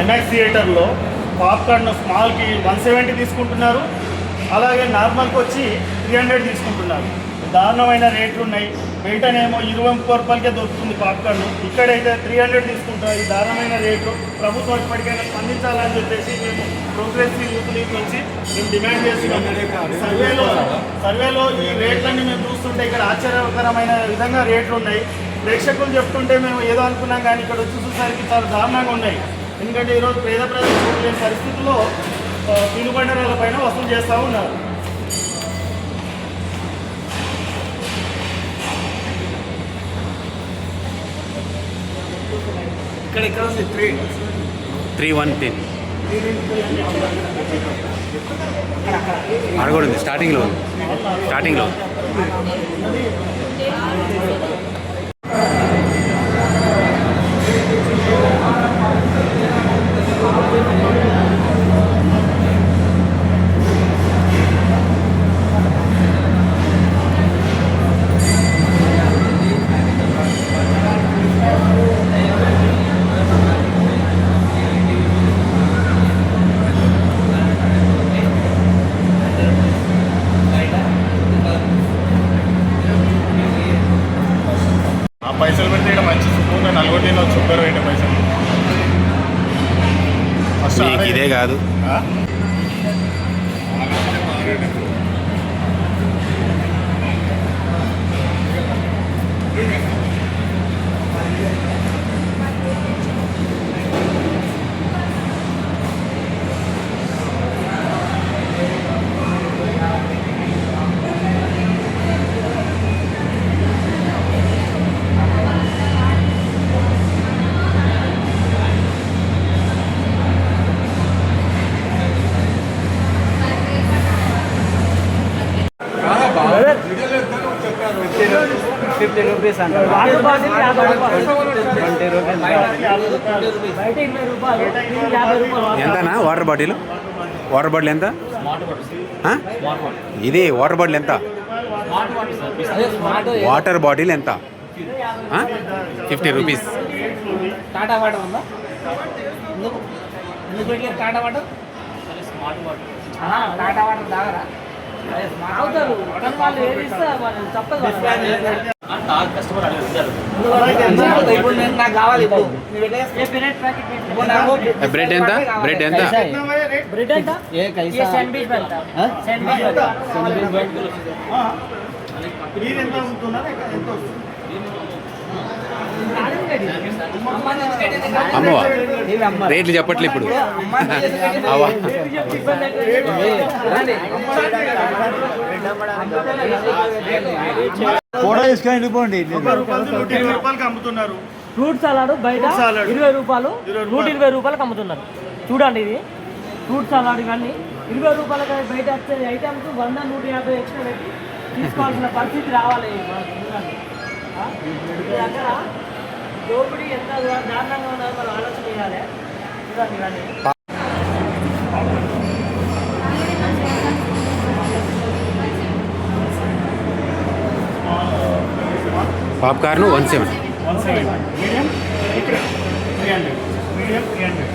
IMAX థియేటర్లో popcorn స్మాల్కి one seventy తీసుకుంటున్నారు. అలాగే నార్మల్కి వచ్చి త్రీ హండ్రెడ్ తీసుకుంటున్నారు. దారుణమైన రేట్లు ఉన్నాయి. బయటనేమో ఇరవై ముప్పై రూపాయలకే దొరుకుతుంది పాప్కార్న్. ఇక్కడైతే త్రీ హండ్రెడ్ తీసుకుంటారు ఈ దారుణమైన రేట్లు. ప్రభుత్వం ఇప్పటికైనా స్పందించాలని చెప్పేసి మేము ప్రోగ్రెసివ్ యూత్ లీగ్ నుంచి మేము డిమాండ్ చేస్తున్నాం. సర్వేలో సర్వేలో ఈ రేట్లన్నీ మేము చూస్తుంటే ఇక్కడ ఆశ్చర్యకరమైన విధంగా రేట్లు ఉన్నాయి. ప్రేక్షకులు చెప్తుంటే మేము ఏదో అనుకున్నాం కానీ ఇక్కడ వచ్చి చూసేసరికి చాలా దారుణంగా ఉన్నాయి. ఎందుకంటే ఈరోజు పేద ప్రజలు చూడలేని పరిస్థితుల్లో తినుబండరాల పైన వసూలు చేస్తూ ఉన్నారు. ఇక్కడ ఇక్కడ ఉంది? త్రీ త్రీ వన్ టెన్ ఉంది. స్టార్టింగ్లో ఉంది. స్టార్టింగ్లో ఉంది. పైసలు పెడితే ఇక్కడ మంచి సుఖంగా నల్గొండలో చుక్కరు పెట్టే పైసలు. ఫస్ట్ ఇదే కాదు. ఫిఫ్టీ రూపీస్ అంట. ట్వంటీ రూపీస్ ఎంతనా? Water bottle? వాటర్ బాటిల్ ఎంత? ఇది వాటర్ బాటిల్ ఎంత? వాటర్ బాటిల్ ఎంత? Fifty rupees. టాటా వాటర్ ఉందా? ఎందుకు? Tata water? టాటా వాటర్ తాగరా? స్మార్ట్ అవుతారు. కానీ వాళ్ళు ఏది ఇస్తే వాళ్ళు తప్పదు బ్రెడ్ ఎంత? బ్రెడ్ ఎంత? బ్రెడ్ ఎంత? ఏ ये అమ్మవా రేట్లు చెప్పట్లే ఇప్పుడు. కూడా తీసుకొని పోండి ఫ్రూట్ సలాడ్ బయట ఇరవై రూపాయలు నూట ఇరవై రూపాయలకు అమ్ముతున్నారు. చూడండి ఇది. ఫ్రూట్ సలాడ్ కానీ ఇరవై రూపాయలకి బయట వచ్చే ఐటమ్స్ వంద నూట యాభై ఎక్స్ట్రా పెట్టి తీసుకోవాల్సిన పరిస్థితి రావాలి. దగ్గర దోపిడీ ఎంత దారుణంగా ఉన్నదో మనం ఆలోచన చేయాలి. చూడండి కానీ popcorn one seven. One seventy medium three hundred medium three hundred